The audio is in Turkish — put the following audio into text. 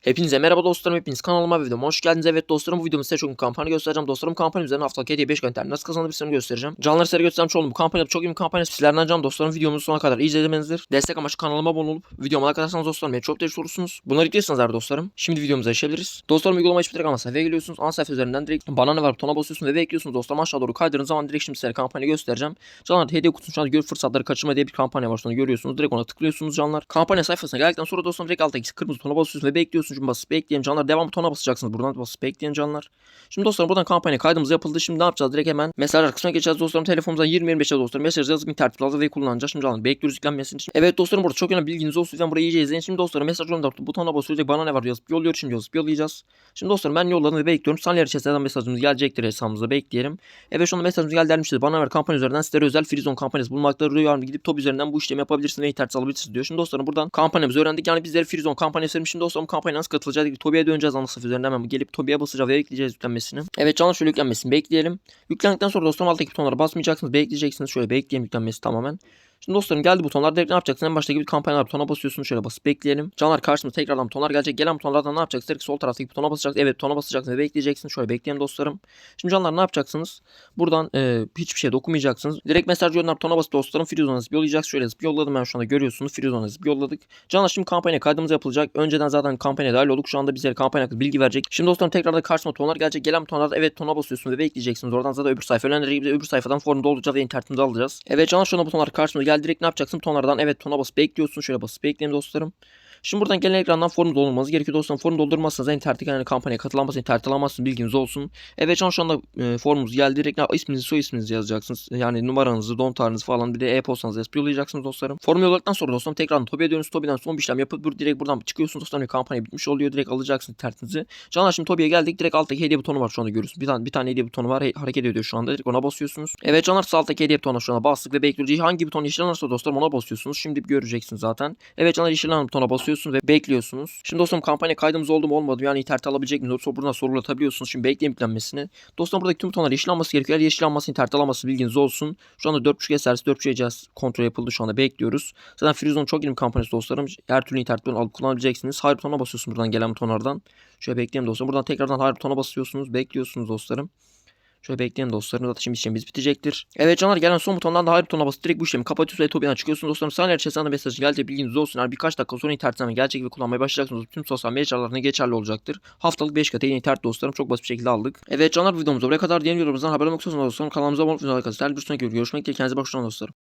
Hepinize merhaba dostlarım hepiniz kanalıma ve videoma hoş geldiniz. Evet dostlarım bu videomda size çok kampanya göstereceğim. Dostlarım kampanya üzerine haftalık hediye 5 gönderdim. Nasıl kazanabilirsiniz göstereceğim. Canları size göstermiş oldum. Bu kampanya çok iyi bir kampanya. Sizlerden can dostlarım videomuzu sonuna kadar izlemenizdir. Destek amaçlı kanalıma abone olup videoma like atarsanız dostlarım beni çok değerli olursunuz. Bunları yüklüyorsanız eğer dostlarım. Şimdi videomuza geçebiliriz. Dostlarım uygulama hiçbir direkt ana sayfaya geliyorsunuz. Ana sayfa üzerinden direkt bana ne var butona basıyorsunuz ve bekliyorsunuz dostlarım aşağı doğru kaydırdığınız zaman direkt şimdi size kampanya göstereceğim. Canlar hediye kutusu şu anda gör fırsatları kaçırma diye bir kampanya var. Sonra görüyorsunuz. Direkt ona tıklıyorsunuz canlar. Kampanya sayfasına geldikten sonra dostlarım direkt alttaki kırmızı butona basıyorsunuz ve bekliyorsunuz. Şimdi basıp bekleyelim canlar. Devam butonuna basacaksınız. Buradan basıp bekleyin canlar. Şimdi dostlarım buradan kampanya kaydımız yapıldı. Şimdi ne yapacağız? Direkt hemen mesaj kısmına geçeceğiz dostlarım. Telefonumuza 20-25'e dostlarım. Mesaj yazıp internet alacağız ve kullanacağız. Şimdi canlar bekliyoruz yüklenmesini için. Evet dostlarım burada çok önemli bilginiz olsun. Lütfen burayı iyice izleyin. Şimdi dostlarım mesaj gönderip butonuna basıyoruz. Bana ne var yazıp yolluyor. Şimdi yazıp yollayacağız. Şimdi dostlarım ben yolladım ve bekliyorum. Saniye içerisinde mesajımız gelecektir hesabımıza bekleyelim. Evet şu anda mesajımız geldi dermişti. Bana ver kampanya üzerinden sizlere özel Freezone kampanyası bulmakta. Yani gidip top üzerinden bu işlemi yapabilirsiniz ve internet alabilirsiniz diyor. Şimdi dostlarım buradan kampanyamızı öğrendik. Yani bizlere Freezone kampanyası vermiş. Şimdi dostlarım kampanyaya nasıl katılacağız? Tobi'ye döneceğiz ana sayfa üzerinden hemen gelip Tobi'ye basacağız ve bekleyeceğiz yüklenmesini. Evet canlı şöyle yüklenmesini bekleyelim. Yüklendikten sonra dostlarım alttaki butonlara basmayacaksınız. Bekleyeceksiniz. Şöyle bekleyelim yüklenmesi tamamen. Şimdi dostlarım geldi butonlar direkt ne yapacaksınız? En baştaki bir kampanyalar butona basıyorsunuz. Şöyle basıp bekleyelim. Canlar karşımıza tekrardan butonlar gelecek. Gelen butonlardan ne yapacaksınız? Direkt sol taraftaki butona basacaksınız. Evet butona basacaksınız ve bekleyeceksiniz. Şöyle bekleyelim dostlarım. Şimdi canlar ne yapacaksınız? Buradan e, hiçbir şey dokunmayacaksınız. Direkt mesaj gönder butona basıp dostlarım Freezone yazıp yollayacaksınız. Şöyle yazıp yolladım ben şu anda görüyorsunuz. Freezone yazıp yolladık. Canlar şimdi kampanya kaydımız yapılacak. Önceden zaten kampanya dahil olduk. Şu anda bize kampanya hakkında bilgi verecek. Şimdi dostlarım tekrardan karşıma butonlar gelecek. Gelen butonlarda evet butona basıyorsunuz ve bekleyeceksiniz. Oradan zaten öbür sayfa öğrenecek. Öbür sayfadan formu dolduracağız ve internetimizi alacağız. Evet canlar şu anda butonlar karşımıza geldi. Direkt ne yapacaksın? Butonlardan evet tona basıp bekliyorsun. Şöyle basıp bekleyin dostlarım. Şimdi buradan gelen ekrandan form doldurmanız gerekiyor dostlarım. Form doldurmazsanız internet yani kampanyaya katılamazsınız. internet alamazsınız. Bilginiz olsun. Evet şu an şu anda e, formumuz geldi. Direkt isminizi soy isminizi yazacaksınız. Yani numaranızı, doğum tarihinizi falan bir de e-postanızı yollayacaksınız dostlarım. Formu yolladıktan sonra dostlarım tekrardan Tobi'ye dönüyorsunuz. Tobi'den son bir işlem yapıp bur- direkt buradan çıkıyorsunuz dostlarım. Kampanya bitmiş oluyor. Direkt alacaksınız internetinizi. Canlar şimdi Tobi'ye geldik. Direkt alttaki hediye butonu var şu anda görüyorsunuz. Bir tane, bir tane hediye butonu var. Hareket ediyor şu anda. Direkt ona basıyorsunuz. Evet canlar sağ alttaki hediye butonuna şu anda bastık ve bekliyoruz. Hangi buton yeşillenirse dostlarım ona basıyorsunuz. Şimdi göreceksiniz zaten. Evet canlar yeşillenen butona basıyorsunuz ve bekliyorsunuz. Şimdi dostlarım kampanya kaydımız oldu mu olmadı mı? Yani internet alabilecek miyiz? Sonra buradan sorulatabiliyorsunuz. Şimdi bekleyin yüklenmesini. Dostlarım buradaki tüm butonlar yeşillenmesi gerekiyor. Eğer yeşillenmesi internet alaması bilginiz olsun. Şu anda 4.5G servis 4.5G cihaz kontrol yapıldı şu anda bekliyoruz. Zaten Freezone çok bir kampanyası dostlarım. Her türlü internetten alıp kullanabileceksiniz. Hayır butonuna basıyorsunuz buradan gelen butonlardan. Şöyle bekleyelim dostlarım. Buradan tekrardan hayır butona basıyorsunuz. Bekliyorsunuz dostlarım. Şöyle bekleyin dostlarım. Zaten şimdi işlemimiz bitecektir. Evet canlar gelen son butondan da hayır butonuna basıp direkt bu işlemi kapatıyorsunuz ve Tobi'den çıkıyorsunuz dostlarım. Saniye içerisinde mesajı gelecek bilginiz olsun. Yani birkaç dakika sonra internetten gelecek ve kullanmaya başlayacaksınız. Tüm sosyal medyalarına geçerli olacaktır. Haftalık 5 katı yeni internet dostlarım. Çok basit bir şekilde aldık. Evet canlar videomuz buraya kadar diğer videolarımızdan haberim yoksa dostlarım kanalımıza abone olmayı unutmayın. Bir sonraki görüşmek dileğiyle kendinize bakın dostlarım.